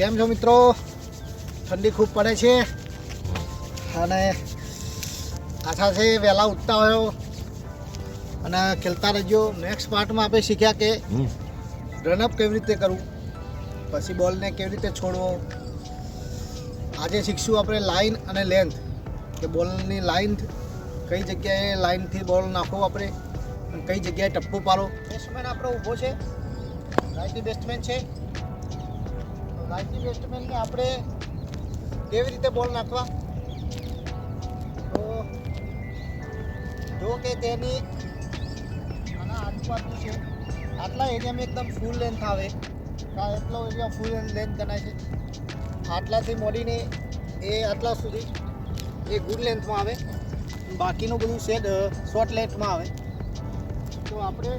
કેમ છો મિત્રો? ઠંડી ખૂબ પડે છે. અને આશા છે વહેલા ઉઠતા હોય અને ખેલતા રહેજો. નેક્સ્ટ પાર્ટમાં આપણે શીખ્યા કે રનઅપ કેવી રીતે કરવું? પછી બોલને કેવી રીતે છોડવો? આજે શીખશું આપણે લાઇન અને લેન્થ કે બોલની લાઇન કઈ જગ્યાએ લાઇનથી બોલ નાખવો આપણે? અને કઈ જગ્યાએ ટપ્પો પાડો? બેટ્સમેન આપણો ઊભો છે. રાઇટી બેટ્સમેન છે. રાઇટી બેસ્ટમેનને આપણે કેવી રીતે બોલ નાખવા? તો જો કે તેની આના આજુબાજુ છે. આટલા એરિયામાં એકદમ ફૂલ લેન્થ આવે. એટલો એરિયા ફૂલ લેન્થ ગણાય છે. આટલાથી મોડીને એ આટલા સુધી એ ગુડ લેન્થમાં આવે. બાકીનું બધું શેડ શોર્ટ લેન્થમાં આવે. તો આપણે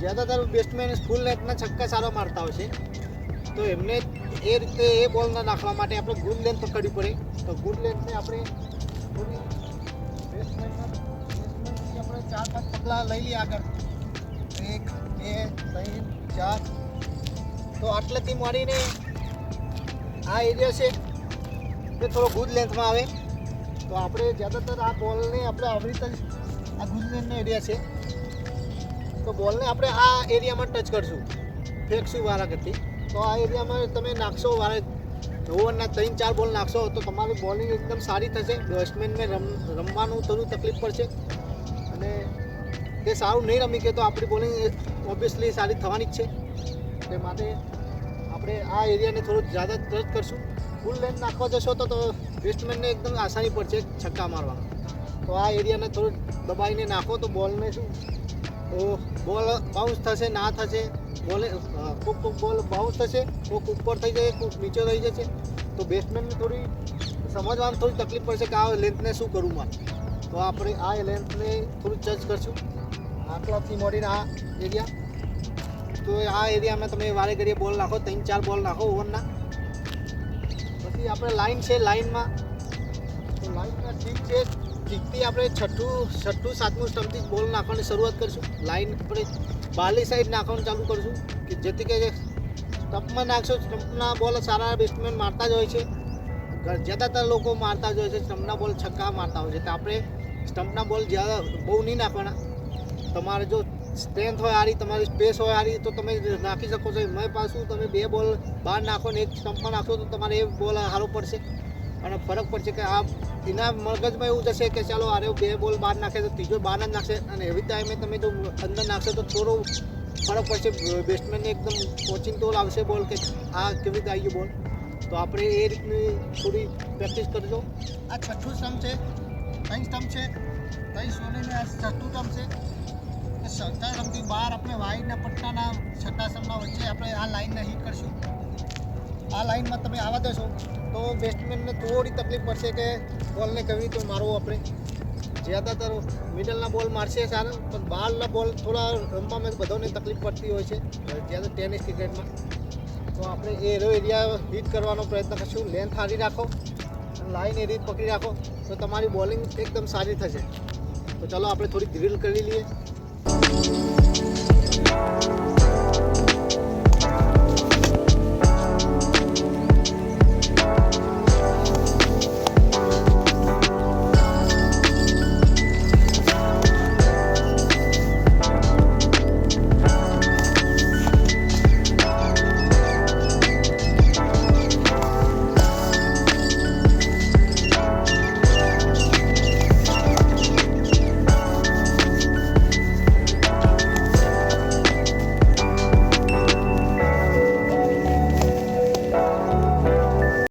જ્યાદાતર બેટ્સમેન ફૂલ લેન્થના છક્કા સારા મારતા હોય છે. તો એમને એ રીતે એ બોલ ના નાખવા માટે આપણે ગુડ લેન્થ પકડવી પડે. તો ગુડ લેન્થને આપણે આપણે ચાર પાંચ પગલાં લઈ લઈએ આગળ. એક, બે, ત્રણ, ચાર. તો આટલેથી મળીને આ એરિયા છે. તે થોડો ગુડ લેન્થમાં આવે. તો આપણે જ્યાદાતર આ બોલને આપણે આવી રીતે આ ગુડ લેન્થનો એરિયા છે. તો બોલને આપણે આ એરિયામાં ટચ કરશું. ફેંકશું વારા કરતી તો આ એરિયામાં તમે નાખશો વારે ઓવરના ત્રણ ચાર બોલ નાખશો, તો તમારી બોલિંગ એકદમ સારી થશે. બેટ્સમેનને રમ, રમવાનું થોડું તકલીફ પડશે. અને તે સારું નહીં રમી કે તો આપણી બોલિંગ ઓબ્વિયસલી સારી થવાની જ છે. તે માટે આપણે આ એરિયાને થોડું જ્યાદા ટચ કરશું. ફૂલ લેન્થ નાખવા જશો તો બેટ્સમેનને એકદમ આસાની પડશે છક્કા મારવા. તો આ એરિયાને થોડું દબાઈને નાખો તો બોલને શું બોલ બાઉન્સ થશે, ના થશે, બોલે કોક કોક બોલ બાઉન્સ થશે, કોક ઉપર થઈ જશે, કોક નીચે થઈ જશે. તો બેટ્સમેનને થોડી સમજવામાં થોડી તકલીફ પડશે કે આ લેન્થને શું કરવું મારે. તો આપણે આ લેન્થને થોડું જજ કરશું. આટલાથી મળીને આ એરિયા તો આ એરિયામાં તમે વારે ઘડીએ બોલ નાખો, ત્રણ ચાર બોલ નાખો ઓવરના પછી આપણે લાઈન છે લાઈનમાં તો લાઈનમાં ઠીક છે. ઠીકથી આપણે છઠ્ઠું છઠ્ઠું, સાતમું સ્ટમ્પથી બોલ નાખવાની શરૂઆત કરીશું. લાઈન આપણે બાલી સાઈડ નાખવાનું ચાલુ કરીશું કે જેથી કે સ્ટમ્પમાં નાખશો સ્ટમ્પના બોલ સારા બેટ્સમેન મારતા જ હોય છે. જ્યાદાતર લોકો મારતા જ હોય છે સ્ટમ્પના બોલ છક્કા મારતા હોય છે. તો આપણે સ્ટમ્પના બોલ જ્યાં બહુ નહીં નાખવાના. તમારે જો સ્ટ્રેન્થ હોય આરી તમારી સ્પેસ હોય આરી તો તમે નાખી શકો છો. મેં પાછું તમે બે બોલ બહાર નાખો ને એક સ્ટમ્પમાં નાખો તો તમારે એ બોલ સારો પડશે. અને ફરક પડશે કે આ એના મગજમાં એવું જશે કે ચાલો આરે બે બોલ બહાર નાખે તો ત્રીજો બહાર જ નાખશે અને એવી ટાઈમે તમે જો અંદર નાખશો તો થોડો ફરક પડશે. બેટ્સમેનને એકદમ કોચિંગ તોલ આવશે બોલ કે આ કેવી રીતે આવી ગયો બોલ. તો આપણે એ રીતની થોડી પ્રેક્ટિસ કરજો. આ છઠ્ઠું સ્ટમ્પ છે, ત્રણ સ્ટમ્પ છે, ત્રણ સોનીને આ છઠ્ઠું સ્ટમ્પ છે. છઠ્ઠા સ્ટમ્પથી બહાર આપણે વાઈડના પટ્ટાના છઠ્ઠા સ્ટમ્પના વચ્ચે આપણે આ લાઈનને હિટ કરશું. આ લાઈનમાં તમે આવા દેશો તો બેટ્સમેનને થોડી તકલીફ પડશે કે બોલને કેવી રીતે મારવો આપણે? જ્યાદાતર મિડલના બોલ મારશે સારા, પણ બહારના બોલ થોડા રમવામાં બધાને તકલીફ પડતી હોય છે. જ્યાં ટેનિસ ક્રિકેટમાં તો આપણે એ એરિયા હિટ કરવાનો પ્રયત્ન કરશું. લેન્થ સારી રાખો. લાઈન એ રીત પકડી રાખો. તો તમારી બોલિંગ એકદમ સારી થશે. તો ચાલો આપણે થોડી ડ્રિલ કરી લઈએ.